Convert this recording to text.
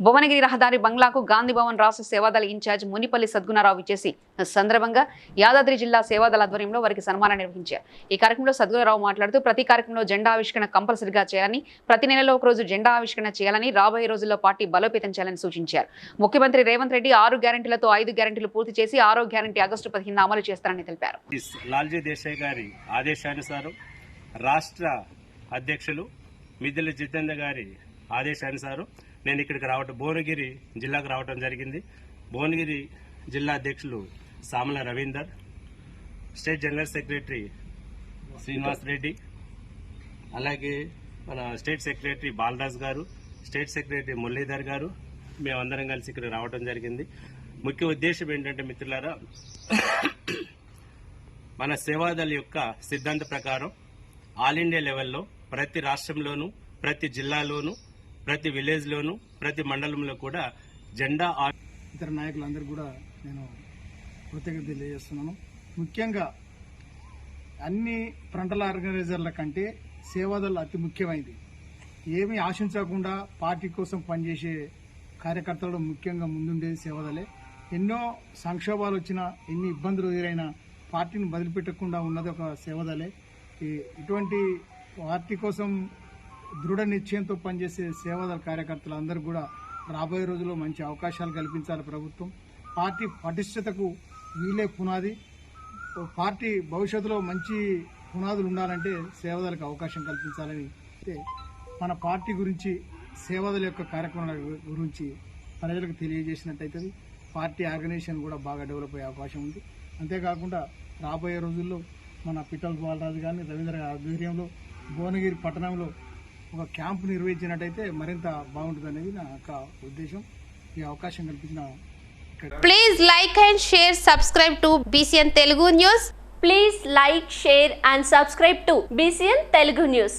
భువనగిరి రహదారి బంగ్లాకు గాంధీ భవన్ రాష్ట్ర సేవాదళ ఇన్ఛార్జ్ మునిపల్లి సద్గుణారావు ఇచ్చేసి సందర్భంగా యాదాద్రి జిల్లా సేవాదళ ఆధ్వర్యంలో వారికి సన్మానం నిర్వహించారు. ఈ కార్యక్రమంలో సద్గుణారావు మాట్లాడుతూ ప్రతి కార్యక్రమంలో జెండా ఆవిష్కరణ కంపల్సరిగా చేయాలని ప్రతి నెలలో ఒక రోజు జెండా ఆవిష్కరణ చేయాలని రాబోయే రోజుల్లో పార్టీ బలోపేతం చేయాలని సూచించారు. ముఖ్యమంత్రి రేవంత్ రెడ్డి ఆరు గ్యారెంటీలతో ఐదు గ్యారెంటీలు పూర్తి చేసి ఆరో గ్యారంటీ ఆగస్టు పదిహేను అమలు చేస్తారని తెలిపారు. లాల్జీ దేశాయ్ గారి ఆదేశానుసారం రాష్ట్ర అధ్యక్షులు మిద్దెల జితేంద్ర గారి ఆదేశానుసారం నేను ఇక్కడికి రావటం భువనగిరి జిల్లాకు రావటం జరిగింది. భువనగిరి జిల్లా అధ్యక్షులు Samala Ravinder state general secretary Srinivas Reddy అలాగే మన స్టేట్ సెక్రటరీ బాలరాజ్ గారు స్టేట్ సెక్రటరీ మురళీధర్ గారు మేమందరం కలిసి ఇక్కడ రావటం జరిగింది. ముఖ్య ఉద్దేశం ఏంటంటే మిత్రులారా మన సేవాదళ యొక్క సిద్ధాంత ప్రకారం ఆల్ ఇండియా లెవెల్లో ప్రతి రాష్ట్రంలోనూ ప్రతి జిల్లాలోనూ ప్రతి విలేజ్లోనూ ప్రతి మండలంలో కూడా జెండా ఇతర నాయకులందరూ కూడా నేను కృతజ్ఞత తెలియజేస్తున్నాను. ముఖ్యంగా అన్ని ఫ్రంటల్ ఆర్గనైజర్ల కంటే సేవాదళ అతి ముఖ్యమైనది. ఏమీ ఆశించకుండా పార్టీ కోసం పనిచేసే కార్యకర్తలు ముఖ్యంగా ముందుండేది సేవాదళే. ఎన్నో సంక్షోభాలు వచ్చినా ఎన్ని ఇబ్బందులు ఎదురైనా పార్టీని వదిలిపెట్టకుండా ఉన్నది ఒక సేవదలే ఈ- ఇటువంటి పార్టీ కోసం దృఢ నిశ్చయంతో పనిచేసే సేవాదళ కార్యకర్తలు అందరూ కూడా రాబోయే రోజుల్లో మంచి అవకాశాలు కల్పించాలి ప్రభుత్వం. పార్టీ పటిష్టతకు వీలే పునాది. పార్టీ భవిష్యత్తులో మంచి పునాదులు ఉండాలంటే సేవదలకు అవకాశం కల్పించాలని అయితే మన పార్టీ గురించి సేవదల యొక్క కార్యక్రమాల గురించి ప్రజలకు తెలియజేసినట్టయితే పార్టీ ఆర్గనైజేషన్ కూడా బాగా డెవలప్ అయ్యే అవకాశం ఉంది. అంతేకాకుండా రాబోయే రోజుల్లో మన పిట్టల బాలరాజు గారిని రవీంద్ర ఆధ్వర్యంలో భువనగిరి పట్టణంలో ఒక క్యాంపు నిర్వహించినట్టయితే మరింత బాగుంటుంది అనేది నా యొక్క ఉద్దేశం ఈ అవకాశం కల్పించిన ఇక్కడ Please like and share, subscribe to BCN Telugu News. Please like, share and subscribe to BCN Telugu News.